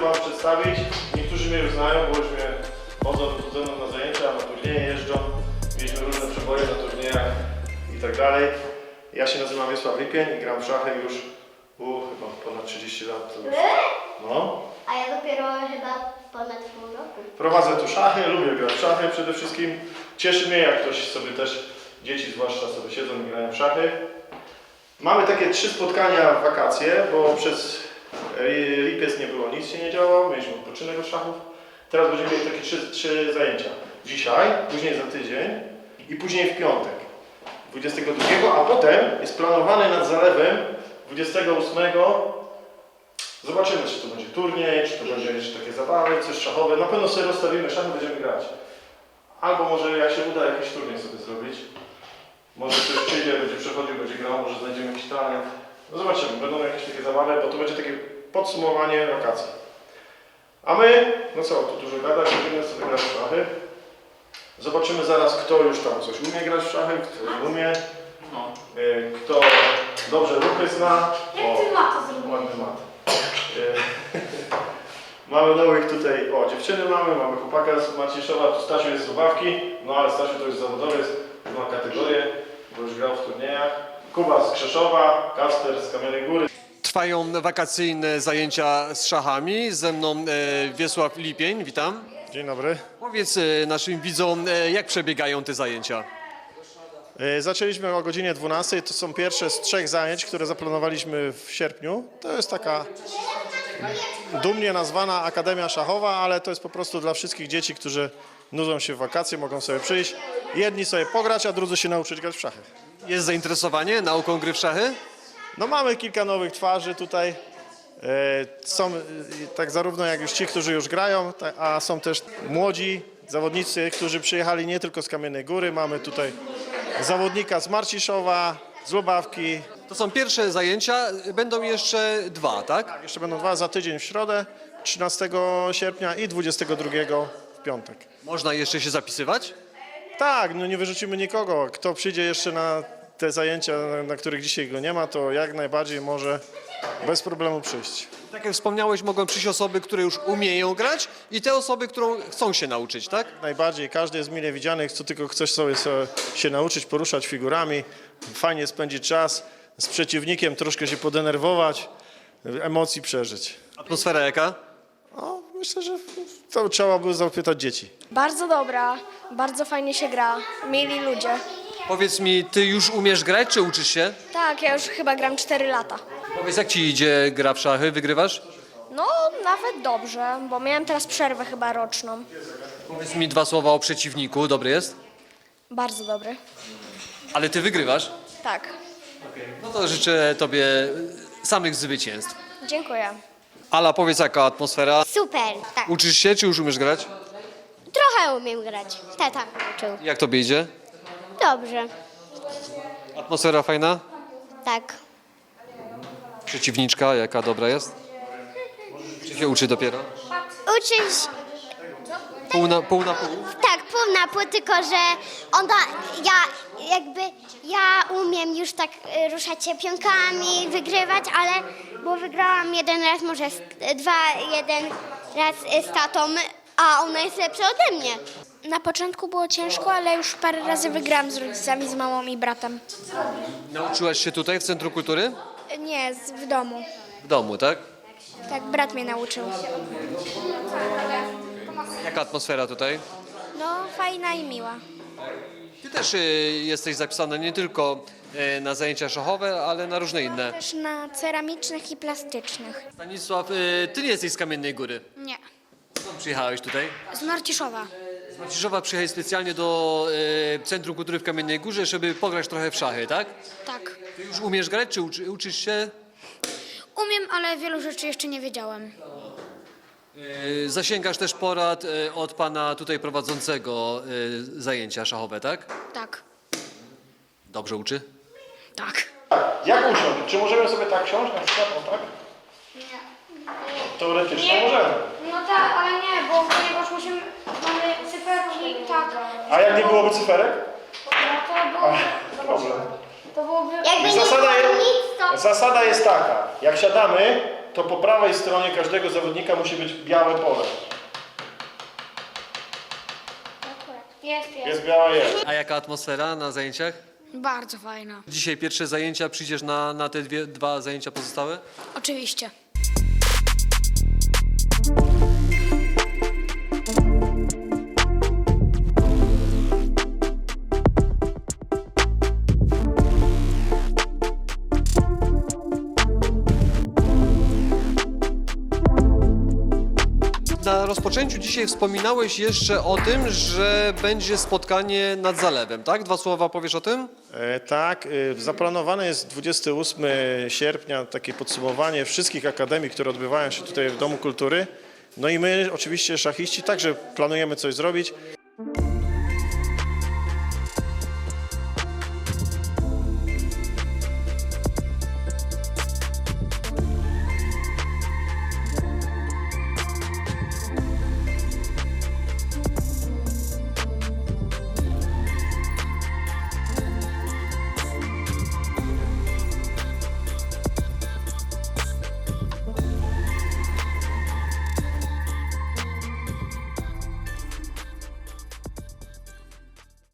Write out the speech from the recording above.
Wam przedstawić. Niektórzy mnie już znają, bo już mnie chodzą ze mną na zajęcia, na turnieje jeżdżą. Mieliśmy różne przeboje na turniejach i tak dalej. Ja się nazywam Wiesław Lipień i gram w szachy już u, chyba ponad 30 lat. To już. No. A ja dopiero chyba ponad pół roku. Prowadzę tu szachy, lubię grać w szachy przede wszystkim. Cieszy mnie, jak ktoś sobie też, dzieci zwłaszcza sobie siedzą i grają w szachy. Mamy takie trzy spotkania w wakacje, bo przez lipiec nie było, nic się nie działo, mieliśmy odpoczynek od szachów. Teraz będziemy mieli takie trzy, trzy zajęcia. Dzisiaj, później za tydzień i później w piątek, 22, a potem jest planowany nad zalewem 28 Zobaczymy, czy to będzie turniej, czy to będzie jeszcze takie zabawy, coś szachowe. Na pewno sobie rozstawimy szachy, będziemy grać. Albo może jak się uda jakiś turniej sobie zrobić. Może ktoś przyjdzie, będzie przechodził, będzie grał, może znajdziemy jakiś talent. No zobaczymy, będą jakieś takie zabawy, bo to będzie takie podsumowanie wakacji. A my, no co, tu dużo gadać, będziemy sobie grać w szachy. Zobaczymy zaraz, kto już tam coś umie grać w szachy, kto nie umie. Y, Kto dobrze ruchy zna. Jak ty ma to zrobić? Ładny mat. E, mamy nowych tutaj, o dziewczyny mamy, mamy chłopaka z Maciszowa, tu Stasiu jest z Lubawki, no ale Stasiu to jest zawodowiec, ma kategorię, bo już grał w turniejach. Kuba z Krzeszowa, Kasper z Kamiennej Góry. Trwają wakacyjne zajęcia z szachami. Ze mną e, Wiesław Lipień, witam. Dzień dobry. Powiedz e, naszym widzom, e, jak przebiegają te zajęcia. E, Zaczęliśmy o godzinie 12, to są pierwsze z trzech zajęć, które zaplanowaliśmy w sierpniu. To jest taka dumnie nazwana Akademia Szachowa, ale to jest po prostu dla wszystkich dzieci, którzy nudzą się w wakacje, mogą sobie przyjść. Jedni sobie pograć, a drudzy się nauczyć grać w szachy. Jest zainteresowanie nauką gry w szachy? No mamy kilka nowych twarzy tutaj. E, Są e, tak zarówno jak już ci, którzy już grają, ta- a są też młodzi zawodnicy, którzy przyjechali nie tylko z Kamiennej Góry. Mamy tutaj zawodnika z Marciszowa, z Lubawki. To są pierwsze zajęcia, będą jeszcze dwa, tak? Jeszcze będą dwa za tydzień w środę, 13 sierpnia i 22 w piątek. Można jeszcze się zapisywać? Tak, no nie wyrzucimy nikogo. Kto przyjdzie jeszcze na te zajęcia, na, których dzisiaj go nie ma, to jak najbardziej może bez problemu przyjść. Tak jak wspomniałeś, mogą przyjść osoby, które już umieją grać i te osoby, które chcą się nauczyć, tak? Najbardziej, każdy jest mile widziany, kto tylko chce sobie, sobie się nauczyć poruszać figurami, fajnie spędzić czas z przeciwnikiem, troszkę się podenerwować, emocji przeżyć. Atmosfera jaka? No, myślę, że to trzeba by zapytać dzieci. Bardzo dobra, bardzo fajnie się gra, mieli ludzie. Powiedz mi, ty już umiesz grać, czy uczysz się? Tak, ja już chyba gram 4 lata. Powiedz, jak ci idzie gra w szachy? Wygrywasz? No, nawet dobrze, bo miałem teraz przerwę chyba roczną. Powiedz mi dwa słowa o przeciwniku, dobry jest? Bardzo dobry. Ale ty wygrywasz? Tak, No to życzę tobie samych zwycięstw. dziękuję. Ala, powiedz jaka atmosfera? Super, tak. Uczysz się, czy już umiesz grać? Trochę umiem grać. Tata uczył. Jak tobie idzie? Dobrze, Atmosfera fajna? tak. Przeciwniczka, jaka dobra jest? Czy się uczy dopiero? Uczyć, Pół na pół? Na pół? tak, pół na pół, tylko że ona, ja jakby, ja umiem już tak y, ruszać się pionkami, wygrywać, ale, bo wygrałam jeden raz, może z, dwa, jeden raz z tatą, a ona jest lepsza ode mnie. Na początku było ciężko, ale już parę razy wygrałam z rodzicami, z mamą i bratem. Nauczyłaś się tutaj w Centrum Kultury? Nie, z- w domu. W domu, tak? Tak, brat mnie nauczył. Jaka atmosfera tutaj? No, fajna i miła. Ty też y, jesteś zapisana nie tylko y, na zajęcia szachowe, ale na różne inne. Też na ceramicznych i plastycznych. Stanisław, y, ty nie jesteś z Kamiennej Góry. Nie. Skąd przyjechałeś tutaj? Z Marciszowa. Z Maciszowa przyjechałeś specjalnie do y, Centrum Kultury w Kamiennej Górze, żeby pograć trochę w szachy, tak? Tak. Ty już umiesz grać, czy uczy, uczysz się? Umiem, ale wielu rzeczy jeszcze nie wiedziałem. Y, Zasięgasz też porad y, od pana tutaj prowadzącego y, zajęcia szachowe, tak? Tak. Dobrze uczy? Tak. Jak usiąść? Czy możemy sobie tak siąść na przykład, o tak? Teoretycznie możemy. No tak, ale nie, bo ponieważ musimy, mamy cyferki tak, A jak nie byłoby cyferek? no to byłoby, Problem. to byłoby Jakby nie Zasada było jest, nic, to zasada jest taka, jak siadamy, to po prawej stronie każdego zawodnika musi być białe pole. Jest, jest. Jest białe, jest. A jaka atmosfera na zajęciach? Bardzo fajna. Dzisiaj pierwsze zajęcia, przyjdziesz na, na te dwie, dwa zajęcia pozostałe? Oczywiście. Rozpoczęciu dzisiaj wspominałeś jeszcze o tym, że będzie spotkanie nad zalewem, tak? Dwa słowa powiesz o tym? E, tak, e, zaplanowane jest 28 sierpnia takie podsumowanie wszystkich akademii, które odbywają się tutaj w Domu Kultury. No i my oczywiście szachiści także planujemy coś zrobić.